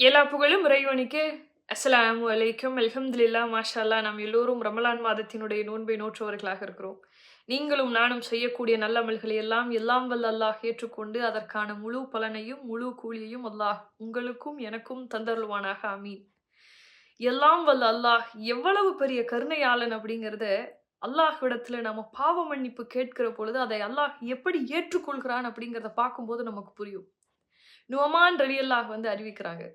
எல்லா புகழும் இறைவனுக்கு. அஸ்ஸலாமு அலைக்கும். அலமதுல்லா மாஷால்லா நாம் எல்லோரும் ரமலான் மாதத்தினுடைய நோன்பை நோற்றவர்களாக இருக்கிறோம். நீங்களும் நானும் செய்யக்கூடிய நல்ல அமல்களை எல்லாம் எல்லாம் வல்ல அல்லாஹ் ஏற்றுக்கொண்டு அதற்கான முழு பலனையும் முழு கூலியையும் அல்லாஹ் உங்களுக்கும் எனக்கும் தந்தருள்வானாக. அமீன் எல்லாம் வல்ல அல்லாஹ் எவ்வளவு பெரிய கருணையாளன் அப்படிங்கிறத அல்லாஹ்விடத்தில் நம்ம பாவ மன்னிப்பு கேட்கிற பொழுது அதை அல்லாஹ் எப்படி ஏற்றுக்கொள்கிறான் அப்படிங்கிறத பார்க்கும்போது நமக்கு புரியும். நுவமான் ரலி அல்லாஹ் வந்து அறிவிக்கிறாங்க.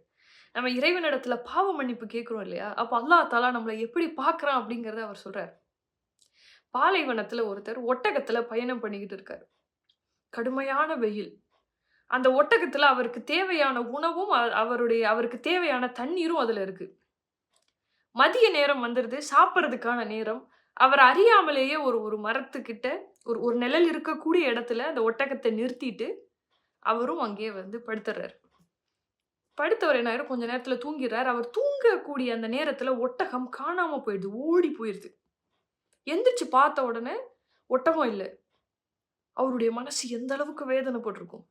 நம்ம இறைவனிடத்துல பாவ மன்னிப்பு கேட்குறோம் இல்லையா? அப்போ அல்லாஹ் தாலா நம்மளை எப்படி பார்க்குறான் அப்படிங்கிறத அவர் சொல்கிறார் பாலைவனத்தில் ஒருத்தர் ஒட்டகத்தில் பயணம் பண்ணிக்கிட்டு இருக்கார். கடுமையான வெயில். அந்த ஒட்டகத்தில் அவருக்கு தேவையான உணவும் அவருடைய அவருக்கு தேவையான தண்ணீரும் அதில் இருக்குது மதிய நேரம் வந்துடுது சாப்பிட்றதுக்கான நேரம். அவர் அறியாமலேயே ஒரு ஒரு மரத்துக்கிட்ட ஒரு ஒரு நிழல் இருக்கக்கூடிய இடத்துல அந்த ஒட்டகத்தை நிறுத்திட்டு அவரும் அங்கேயே வந்து படுத்துறாரு. படுத்தவர் என்ன ஆயிரும் கொஞ்ச நேரத்தில் தூங்கிடுறாரு. அவர் தூங்கக்கூடிய அந்த நேரத்தில் ஒட்டகம் காணாமல் போயிடுது. ஓடி போயிடுது எந்திரிச்சு பார்த்த உடனே ஒட்டகம் இல்லை. அவருடைய மனசு எந்த அளவுக்கு வேதனைப்பட்டிருக்கும்?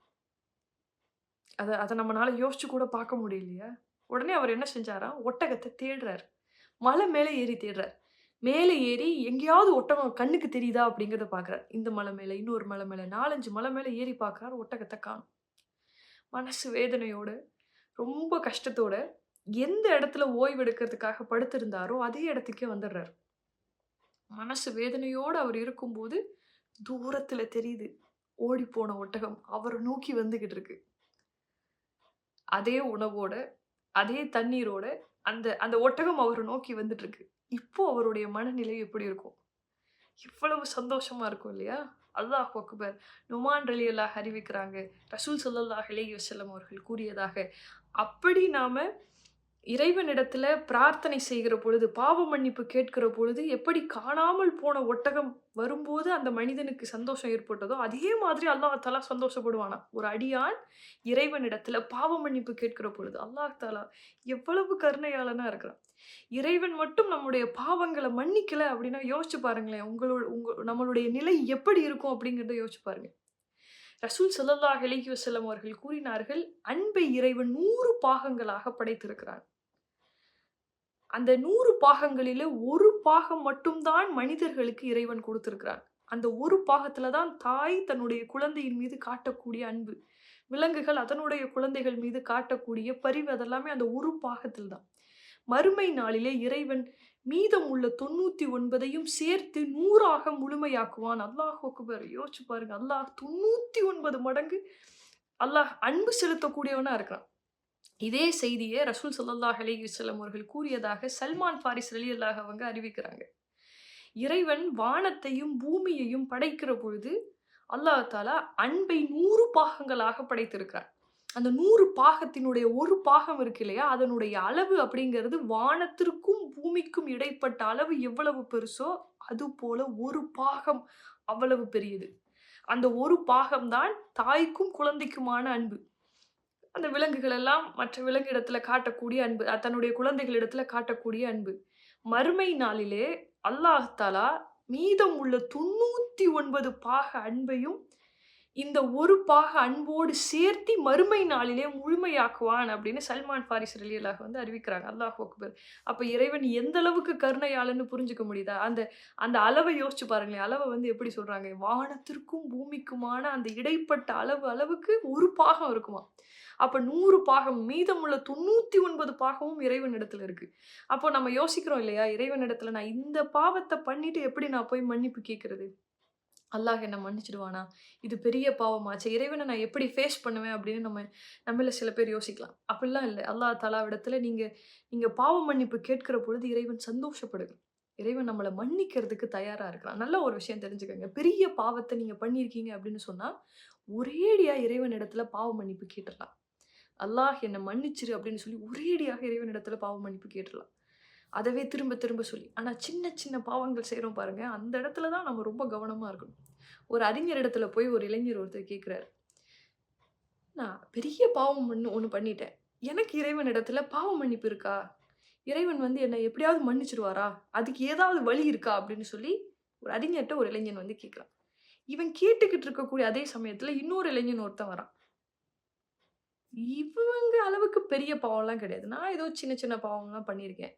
அதை அதை நம்மளால யோசிச்சு கூட பார்க்க முடியலையா? உடனே அவர் என்ன செஞ்சாரா? ஒட்டகத்தை தேடுறாரு. மலை மேலே ஏறி தேடுறார். மேலே ஏறி எங்கேயாவது ஒட்டகம் கண்ணுக்கு தெரியுதா அப்படிங்கிறத பார்க்குறார். இந்த மலை மேலே இன்னொரு மலை மேலே நாலஞ்சு மலை மேலே ஏறி பார்க்குறார். ஒட்டகத்தை காணும். மனசு வேதனையோடு ரொம்ப கஷ்டத்தோட எந்த இடத்துல ஓய்வு எடுக்கிறதுக்காக படுத்திருந்தாரோ அதே இடத்துக்கே வந்துடுறாரு. மனசு வேதனையோடு அவர் இருக்கும்போது தூரத்தில் தெரியுது ஓடி போன ஒட்டகம் அவரை நோக்கி வந்துக்கிட்டு இருக்கு. அதே உணவோட அதே தண்ணீரோட அந்த அந்த ஒட்டகம் அவரை நோக்கி வந்துட்டு இருக்கு. இப்போ அவருடைய மனநிலை எப்படி இருக்கும்? இவ்வளவு சந்தோஷமா இருக்கும் இல்லையா? அல்லாஹ் அக்பர் நுமான் ரலி அறிவிக்கிறாங்க. ரசூல் ஸல்லல்லாஹு அலைஹி வசல்லம் அவர்கள் கூறியதாக. அப்படி நாம் இறைவனிடத்தில் பிரார்த்தனை செய்கிற பொழுது பாவ மன்னிப்பு கேட்கிற பொழுது எப்படி காணாமல் போன ஒட்டகம் வரும்போது அந்த மனிதனுக்கு சந்தோஷம் ஏற்பட்டதோ அதே மாதிரி அல்லாஹ் தாலா சந்தோஷப்படுவானா? ஒரு அடியான் இறைவனிடத்தில் பாவ மன்னிப்பு கேட்கிற பொழுது அல்லாஹ் தாலா எவ்வளவு கருணையாளனா இருக்கிறான். இறைவன் மட்டும் நம்முடைய பாவங்களை மன்னிக்கல அப்படின்னா யோசிச்சு பாருங்களேன் உங்களோட உங்க நம்மளுடைய நிலை எப்படி இருக்கும் அப்படிங்கிறத யோசிச்சு பாருங்க. ரசூல் சல்லல்லாஹ் அலைஹி வஸல்லம் அவர்கள் கூறினார்கள் அன்பை இறைவன் நூறு பாகங்களாக படைத்திருக்கிறான். அந்த நூறு பாகங்களிலே ஒரு பாகம் மட்டும்தான் மனிதர்களுக்கு இறைவன் கொடுத்திருக்கிறான் அந்த ஒரு பாகத்தில் தான் தாய் தன்னுடைய குழந்தையின் மீது காட்டக்கூடிய அன்பு விலங்குகள் அதனுடைய குழந்தைகள் மீது காட்டக்கூடிய பரிவு அதெல்லாமே அந்த ஒரு பாகத்தில் தான் மறுமை நாளிலே இறைவன் மீதம் உள்ள தொண்ணூற்றி ஒன்பதையும் சேர்த்து நூறாக முழுமையாக்குவான். அல்லாஹ் அக்பர். யோசிச்சு பாருங்க அல்லாஹ் தொண்ணூற்றி ஒன்பது மடங்கு அல்லாஹ் அன்பு செலுத்தக்கூடியவனாக இருக்கிறான். இதே செய்தியை ரசூல் சல்லாஹ் அலி வல்லம் அவர்கள் கூறியதாக சல்மான் ஃபாரிஸ் ரலியல்லாஹு அவங்க அறிவிக்கிறாங்க. இறைவன் வானத்தையும் பூமியையும் படைக்கிற பொழுது அல்லாஹ் தாலா அன்பை நூறு பாகங்களாக படைத்திருக்கிறார் அந்த நூறு பாகத்தினுடைய ஒரு பாகம் இருக்கு இல்லையா? அதனுடைய அளவு அப்படிங்கிறது வானத்திற்கும் பூமிக்கும் இடைப்பட்ட அளவு எவ்வளவு பெருசோ அது போல ஒரு பாகம் அவ்வளவு பெரியது. அந்த ஒரு பாகம்தான் தாய்க்கும் குழந்தைக்குமான அன்பு. அந்த விலங்குகள் எல்லாம் மற்ற விலங்கிடத்துல காட்டக்கூடிய அன்பு தன்னுடைய குழந்தைகளிடத்துல காட்டக்கூடிய அன்பு. மறுமை நாளிலே அல்லாஹ் தாலா மீதம் உள்ள தொண்ணூற்றி ஒன்பது பாக அன்பையும் இந்த ஒரு பாக அன்போடு சேர்த்தி மறுமை நாளிலே முழுமையாக்குவான் அப்படின்னு சல்மான் ஃபாரிஸ் ரலியலாக வந்து அறிவிக்கிறாங்க. அல்லாஹ் அக்பர். அப்போ இறைவன் எந்த அளவுக்கு கருணையாளன்னு புரிஞ்சுக்க முடியுதா? அந்த அந்த அளவை யோசிச்சு பாருங்களேன். அளவை வந்து எப்படி சொல்கிறாங்க வானத்திற்கும் பூமிக்குமான அந்த இடைப்பட்ட அளவு அளவுக்கு ஒரு பாகம் இருக்குமா? அப்போ நூறு பாகம் மீதமுள்ள தொண்ணூற்றி ஒன்பது பாகமும் இறைவன் இடத்துல இருக்குது அப்போ நம்ம யோசிக்கிறோம் இல்லையா? இறைவன் இடத்துல நான் இந்த பாவத்தை பண்ணிட்டு எப்படி நான் போய் மன்னிப்பு கேட்குறது அல்லாஹ் என்ன மன்னிச்சிடுவானா? இது பெரிய பாவமாச்சு இறைவனை நான் எப்படி ஃபேஸ் பண்ணுவேன் அப்படின்னு நம்ம நம்மள சில பேர் யோசிக்கலாம். அப்படிலாம் இல்லை. அல்லாஹ் தலாவிடத்தில் நீங்கள் நீங்கள் பாவ மன்னிப்பு கேட்கிற பொழுது இறைவன் சந்தோஷப்படுங்க இறைவன் நம்மளை மன்னிக்கிறதுக்கு தயாராக இருக்கிறான் நல்ல ஒரு விஷயம் தெரிஞ்சுக்கோங்க. பெரிய பாவத்தை நீங்கள் பண்ணியிருக்கீங்க அப்படின்னு சொன்னால் ஒரேடியாக இறைவன் இடத்துல பாவ மன்னிப்பு கேட்டுடலாம். அல்லாஹ் என்னை மன்னிச்சிரு அப்படின்னு சொல்லி ஒரேடியாக இறைவன் இடத்துல பாவ மன்னிப்பு கேட்டுடலாம். அதவே திரும்ப திரும்ப சொல்லி. ஆனால் சின்ன சின்ன பாவங்கள் செய்கிறோம் பாருங்கள் அந்த இடத்துல தான் நம்ம ரொம்ப கவனமாக இருக்கணும். ஒரு அறிஞர் இடத்துல போய் ஒரு இளைஞர் ஒருத்தர் கேட்குறாரு நான் பெரிய பாவம் பண்ணு ஒன்று பண்ணிட்டேன். எனக்கு இறைவன் இடத்துல பாவம் மன்னிப்பு இருக்கா? இறைவன் வந்து என்னை எப்படியாவது மன்னிச்சிடுவாரா அதுக்கு ஏதாவது வழி இருக்கா? அப்படின்னு சொல்லி ஒரு அறிஞர்கிட்ட ஒரு இளைஞன் வந்து கேட்குறான் இவன் கேட்டுக்கிட்டு இருக்கக்கூடிய அதே சமயத்தில் இன்னொரு இளைஞன் ஒருத்தன் வரான். இவங்க அளவுக்கு பெரிய பாவம்லாம் கிடையாது. நான் ஏதோ சின்ன சின்ன பாவம்லாம் பண்ணியிருக்கேன்.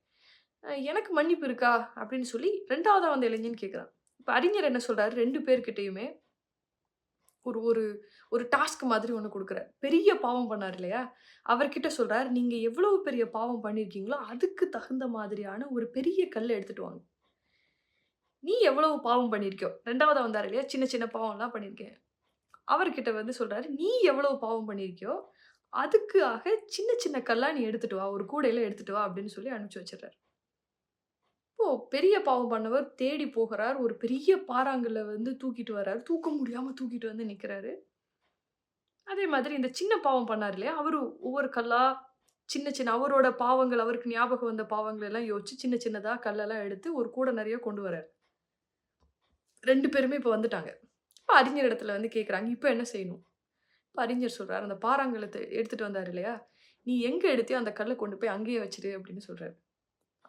எனக்கு மன்னிப்பு இருக்கா? அப்படின்னு சொல்லி ரெண்டாவதாக வந்த இளைஞன் கேட்குறான். இப்போ அறிஞர் என்ன சொல்கிறாரு ரெண்டு பேர்கிட்டையுமே ஒரு ஒரு ஒரு டாஸ்க் மாதிரி ஒன்று கொடுக்குறார் பெரிய பாவம் பண்ணார் இல்லையா? அவர்கிட்ட சொல்கிறார் நீங்கள் எவ்வளவு பெரிய பாவம் பண்ணியிருக்கீங்களோ, அதுக்கு தகுந்த மாதிரியான ஒரு பெரிய கல்லை எடுத்துகிட்டு வாங்க." "நீ எவ்வளவு பாவம் பண்ணியிருக்கியோ" ரெண்டாவதாக வந்தார் இல்லையா? சின்ன சின்ன பாவம்லாம் பண்ணியிருக்கேன். அவர்கிட்ட வந்து சொல்கிறாரு "நீ எவ்வளவு பாவம் பண்ணியிருக்கியோ, அதுக்காக சின்ன சின்ன கல்லா நீ எடுத்துகிட்டு வா. ஒரு கூடையில் எடுத்துகிட்டு வா." அப்படின்னு சொல்லி அனுப்பிச்சு வச்சிடுறாரு இப்போ பெரிய பாவம் பண்ணவர் தேடி போகிறார் ஒரு பெரிய பாறாங்கல்ல வந்து தூக்கிட்டு வர்றாரு. தூக்க முடியாம தூக்கிட்டு வந்து நிக்கிறாரு. அதே மாதிரி இந்த சின்ன பாவம் பண்ணாரு இல்லையா? அவரு ஒவ்வொரு கல்லா சின்ன சின்ன அவரோட பாவங்கள், அவருக்கு ஞாபகம் வந்த பாவங்கள் எல்லாம் யோசிச்சு சின்ன சின்னதா கல்லெல்லாம் எடுத்து ஒரு கூட நிறைய கொண்டு வரார் ரெண்டு பேருமே இப்போ வந்துட்டாங்க. இப்போ அறிஞர் இடத்துல வந்து கேட்குறாங்க, இப்போ என்ன செய்யணும்?" இப்போ அறிஞர் சொல்கிறார் "அந்த பாறாங்கலத்தை எடுத்துகிட்டு வந்தார் இல்லையா? நீ எங்கே எடுத்தியோ அந்த கல்லை கொண்டு போய் அங்கேயே வச்சுரு." அப்படின்னு சொல்கிறாரு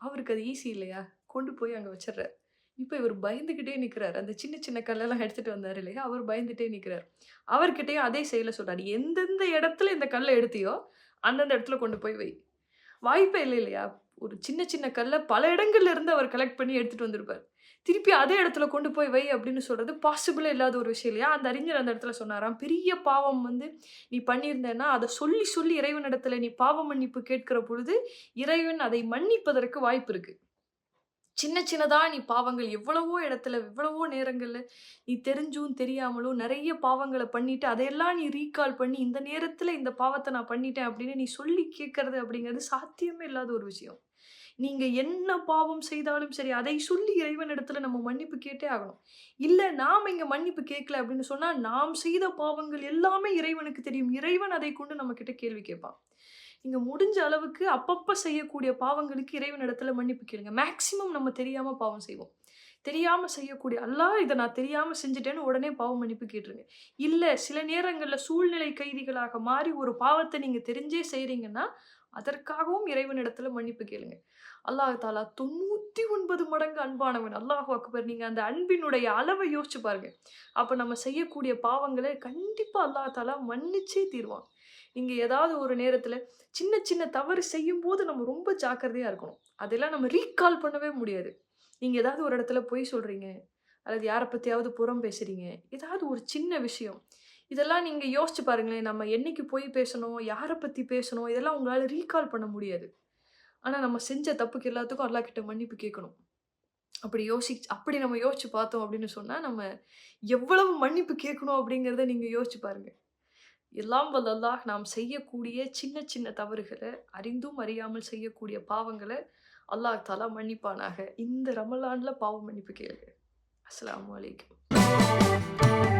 அவருக்கு அது ஈஸி இல்லையா? கொண்டு போய் அங்கே வச்சிடுறாரு இப்போ இவர் பயந்துகிட்டே நிற்கிறார் அந்த சின்ன சின்ன கல்லெல்லாம் எடுத்துகிட்டு வந்தார் இல்லையா? அவர் பயந்துகிட்டே நிற்கிறார் அவர்கிட்டயும் அதே செயலை சொல்கிறார் "எந்தெந்த இடத்துல இந்த கல்லை எடுத்தியோ, அந்தந்த இடத்துல கொண்டு போய் வை." வாய்ப்பே இல்லை இல்லையா? ஒரு சின்ன சின்ன கல்லை பல இடங்கள்ல இருந்து அவர் கலெக்ட் பண்ணி எடுத்துகிட்டு வந்திருப்பார் திருப்பி அதே இடத்துல கொண்டு போய் வை அப்படின்னு சொல்கிறது பாசிபிளே இல்லாத ஒரு விஷயம் இல்லையா? அந்த அறிஞர் அந்த இடத்துல சொன்னாராம், "பெரிய பாவம் வந்து நீ பண்ணியிருந்தேன்னா, அதை சொல்லி சொல்லி இறைவனிடத்துல நீ பாவ மன்னிப்பு கேட்கிற பொழுது, இறைவன் அதை மன்னிப்பதற்கு வாய்ப்பு இருக்குது சின்ன சின்னதாக நீ பாவங்கள் எவ்வளவோ இடத்துல, எவ்வளவோ நேரங்களில் நீ தெரிஞ்சும், தெரியாமலும் நிறைய பாவங்களை பண்ணிட்டு, அதையெல்லாம் நீ ரீகால் பண்ணி, இந்த நேரத்தில் இந்த பாவத்தை நான் பண்ணிட்டேன் அப்படின்னு நீ சொல்லி கேட்கறது அப்படிங்கிறது சாத்தியமே இல்லாத ஒரு விஷயம். நீங்கள் என்ன பாவம் செய்தாலும் சரி, அதை சொல்லி இறைவன் இடத்துல நம்ம மன்னிப்பு கேட்டே ஆகணும். இல்லை நாம் இங்கே மன்னிப்பு கேட்கல அப்படின்னு சொன்னால் நாம் செய்த பாவங்கள் எல்லாமே இறைவனுக்கு தெரியும். இறைவன் அதை கொண்டு நம்மக்கிட்ட கேள்வி கேட்பான். நீங்கள் முடிஞ்ச அளவுக்கு அப்பப்போ செய்யக்கூடிய பாவங்களுக்கு இறைவனிடத்துல மன்னிப்பு கேளுங்க. மேக்ஸிமம் நம்ம தெரியாமல் பாவம் செய்வோம். தெரியாமல் செய்யக்கூடிய "அல்லாஹ் இதை நான் தெரியாமல் செஞ்சுட்டேன்னு" உடனே பாவம் மன்னிப்பு கேட்டுருங்க. இல்லை சில நேரங்களில் சூழ்நிலை கைதிகளாக மாறி ஒரு பாவத்தை நீங்கள் தெரிஞ்சே செய்கிறீங்கன்னா அதற்காகவும் இறைவனிடத்துல மன்னிப்பு கேளுங்க. அல்லாஹ் தஆலா 99 மடங்கு அன்பானவன். அல்லாஹு அக்பர். நீங்கள் அந்த அன்பினுடைய அளவை யோசிச்சு பாருங்க. அப்போ நம்ம செய்யக்கூடிய பாவங்களை கண்டிப்பாக அல்லாஹ் தாலா மன்னிச்சே தீருவான். நீங்கள் ஏதாவது ஒரு நேரத்தில் சின்ன சின்ன தவறு செய்யும்போது நம்ம ரொம்ப ஜாக்கிரதையாக இருக்கணும். அதெல்லாம் நம்ம ரீகால் பண்ணவே முடியாது. நீங்கள் ஏதாவது ஒரு இடத்துல பொய் சொல்கிறீங்க அல்லது யாரை பற்றியாவது புறம் பேசுகிறீங்க ஏதாவது ஒரு சின்ன விஷயம். இதெல்லாம் நீங்கள் யோசிச்சு பாருங்களேன். நம்ம என்னைக்கு போய் பேசணும், யாரை பற்றி பேசணும், இதெல்லாம் உங்களால் ரீகால் பண்ண முடியாது. ஆனால் நம்ம செஞ்ச தப்புக்கு எல்லாத்துக்கும் எல்லாக்கிட்ட மன்னிப்பு கேட்கணும். அப்படி யோசிச்சு அப்படி நம்ம யோசிச்சு பார்த்தோம் அப்படின்னு சொன்னால் நம்ம எவ்வளவு மன்னிப்பு கேட்கணும் அப்படிங்கிறத நீங்கள் யோசிச்சு பாருங்கள் எல்லாம் வல்லல்லாஹ் நாம் செய்யக்கூடிய சின்ன சின்ன தவறுகளை அறிந்தும் அறியாமல் செய்யக்கூடிய பாவங்களை அல்லாஹ் தலா மன்னிப்பானாக. இந்த ரமலானில் பாவம் மன்னிப்பு கேளுங்க. அஸ்ஸலாமு அலைக்கும்.